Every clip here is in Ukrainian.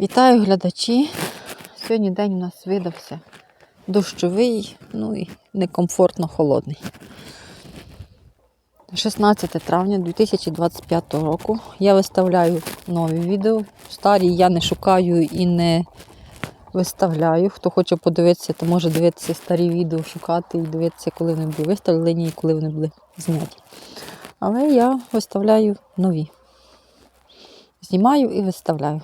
Вітаю глядачі. Сьогодні день у нас видався дощовий, ну і некомфортно холодний. 16 травня 2025 року. Я виставляю нові відео. Старі я не шукаю і не виставляю. Хто хоче подивитися, то може дивитися старі відео, шукати і дивитися, коли вони були виставлені і коли вони були зняті. Але я виставляю нові. Знімаю і виставляю.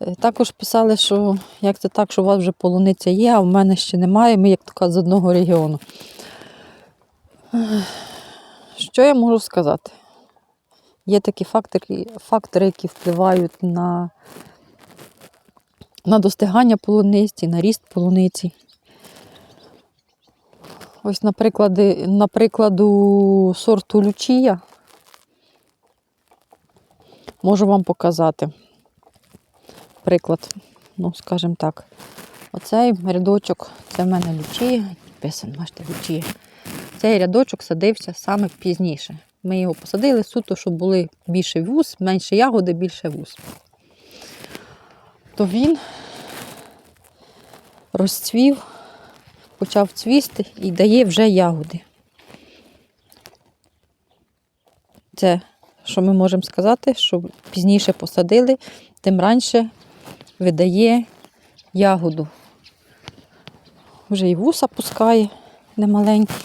Е, Також писали, що як це так, що у вас вже полуниця є, а в мене ще немає. Ми, як кажуть, з одного регіону. Що я можу сказати? Є такі фактори, фактори які впливають на, на достигання полуниці, на ріст полуниці. Ось, наприклад, наприкладу сорту Лючія можу вам показати приклад, ну, скажімо так. Оцей рядочок, це в мене лючія, підписано, бачите, лючія. Цей рядочок садився саме пізніше. Ми його посадили суто, щоб були більше вуз, менше ягоди, більше вуз. То він розцвів, почав цвісти і дає вже ягоди. Це, що ми можемо сказати, що пізніше посадили, тим раніше видає ягоду. Вже і вуса пускає немаленький.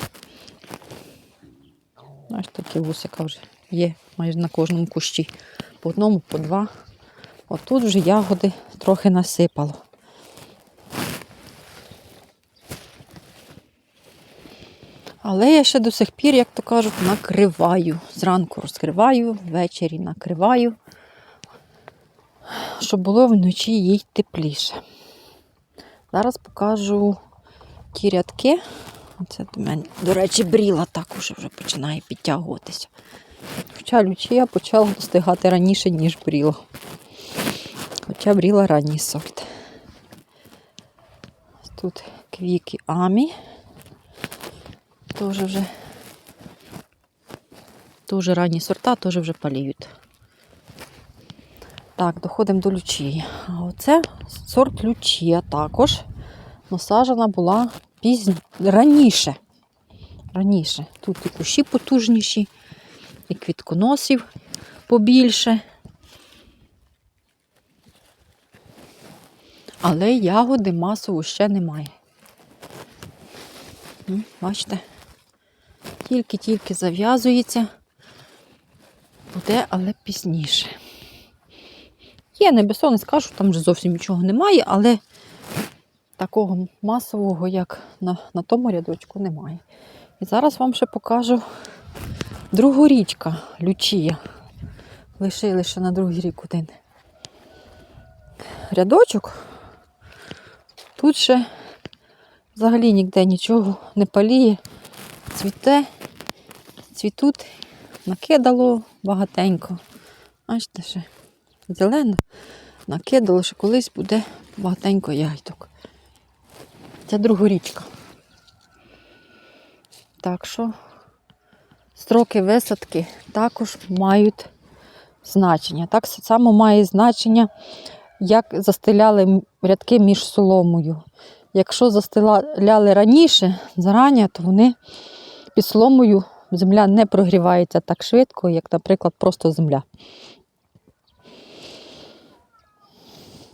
Ось такі вусика вже є майже на кожному кущі. По одному, по два. Отут вже ягоди трохи насипало. Але я ще до сих пір, як то кажуть, накриваю. Зранку розкриваю, ввечері накриваю щоб було вночі їй тепліше. Зараз покажу ті рядки. Оце до мене, до речі, бріла також вже починає підтягуватися. Хоча лючія почала достигати раніше, ніж бріла. Хоча бріла ранній сорт. Тут квіки амі. Теж вже Дуже ранні сорта, теж вже паліють. Так, доходимо до лючії. А оце сорт лючія також насаджена була пізні... раніше. Раніше. Тут і кущі потужніші, і квітконосів побільше. Але ягоди масово ще немає. Ну, Бачите, тільки-тільки зав'язується, буде, але пізніше. Є небесо, не скажу, там вже зовсім нічого немає, але такого масового, як на, на тому рядочку, немає. І зараз вам ще покажу другу річка Лючія. Лишили ще на другий рік один рядочок. Тут ще взагалі ніде нічого не паліє, цвіте, цвітуть, накидало багатенько. Бачите ще зелено, накидало, що колись буде багатенько ягідок. Це другорічка. Так що строки висадки також мають значення. Так само має значення, як застеляли рядки між соломою. Якщо застеляли раніше, зарані, то вони під соломою земля не прогрівається так швидко, як, наприклад, просто земля.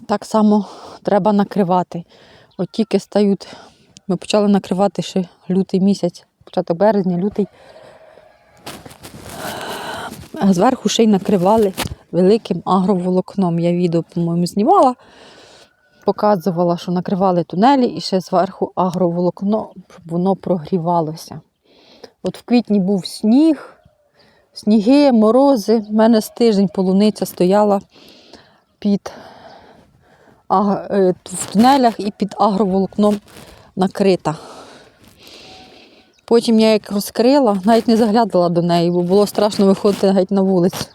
Так само треба накривати. От тільки стають, ми почали накривати ще лютий місяць, початок березня, лютий. А зверху ще й накривали великим агроволокном. Я відео, по-моєму, знімала, показувала, що накривали тунелі і ще зверху агроволокно, щоб воно прогрівалося. От в квітні був сніг, сніги, морози. У мене з тиждень полуниця стояла під в тунелях і під агроволокном накрита. Потім я як розкрила, навіть не заглядала до неї, бо було страшно виходити геть на вулицю.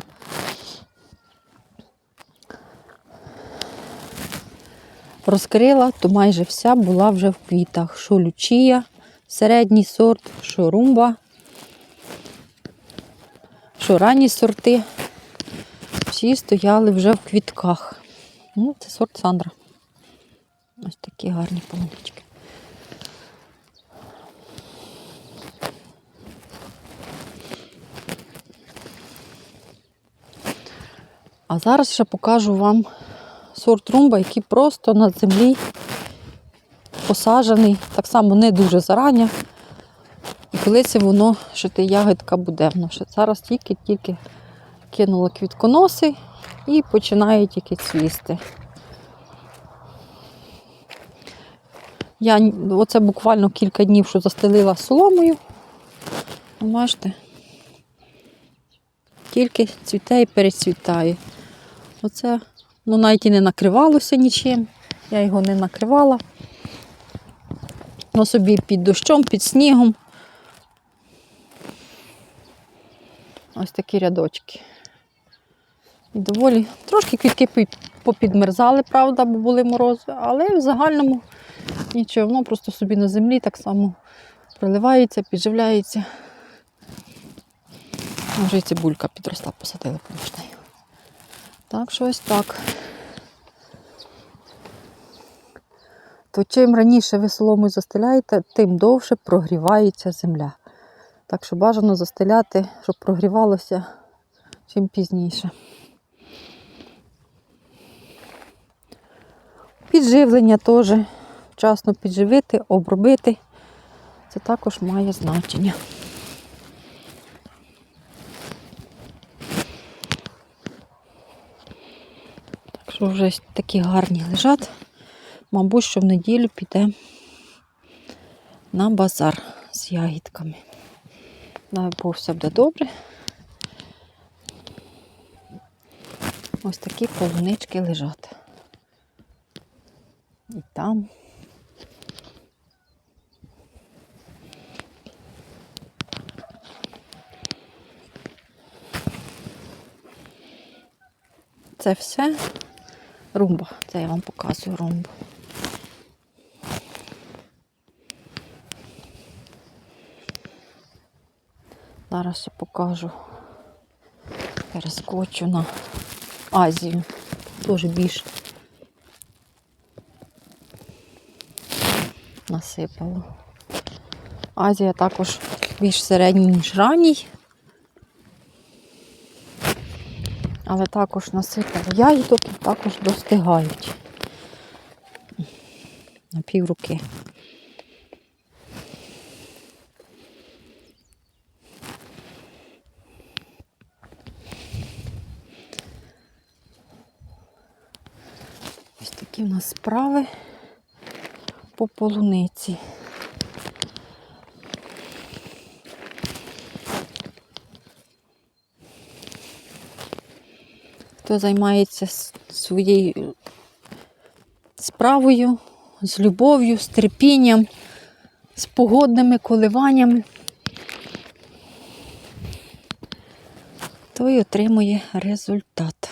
Розкрила, то майже вся була вже в квітах. Що лючія, середній сорт, що румба, що ранні сорти. Всі стояли вже в квітках. Ну, це сорт Сандра. Ось такі гарні полунички. А зараз ще покажу вам сорт румба, який просто на землі посаджений, так само не дуже зарання. І коли це воно, що ти ягідка буде, воно ще зараз тільки-тільки кинуло квітконоси і починає тільки цвісти. Я оце буквально кілька днів, що застелила соломою. Бачите? Тільки цвіте і перецвітає. Оце, ну навіть і не накривалося нічим. Я його не накривала. Воно собі під дощом, під снігом. Ось такі рядочки. І доволі трошки квітки попідмерзали, правда, бо були морози, але в загальному нічого, воно просто собі на землі так само проливається, підживляється. Може і цибулька підросла, посадили поміж нею. Так що ось так. То чим раніше ви соломою застеляєте, тим довше прогрівається земля. Так що бажано застеляти, щоб прогрівалося чим пізніше. Підживлення теж вчасно підживити, обробити. Це також має значення. Так що вже такі гарні лежать. Мабуть, що в неділю піде на базар з ягідками. Бог все буде добре. Ось такі полунички лежать. І там. Це все румба. Це я вам показую румбу. Зараз ще покажу. Перескочу на Азію. Теж більш насипало. Азія також більш середній, ніж ранній. Але також насипало ягідок і також достигають. На пів руки. Ось такі в нас справи по полуниці. Хто займається своєю справою, з любов'ю, з терпінням, з погодними коливаннями, той отримує результат.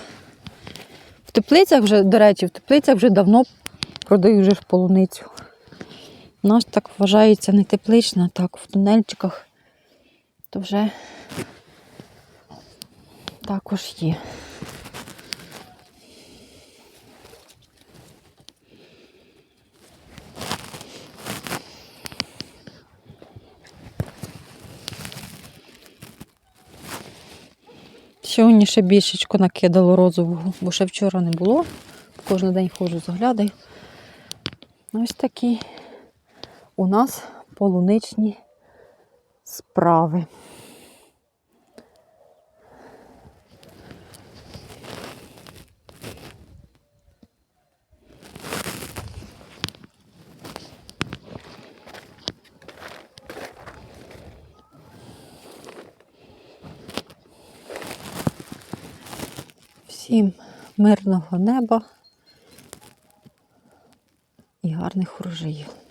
В теплицях вже, до речі, в теплицях вже давно продають вже ж полуницю. У нас так вважається не теплична, так, в тунельчиках то вже також є. Сьогодні ще більшечко накидало розового, бо ще вчора не було. Кожен день ходжу, заглядаю. Ось такі у нас полуничні справи. Всім мирного неба і гарних урожаїв.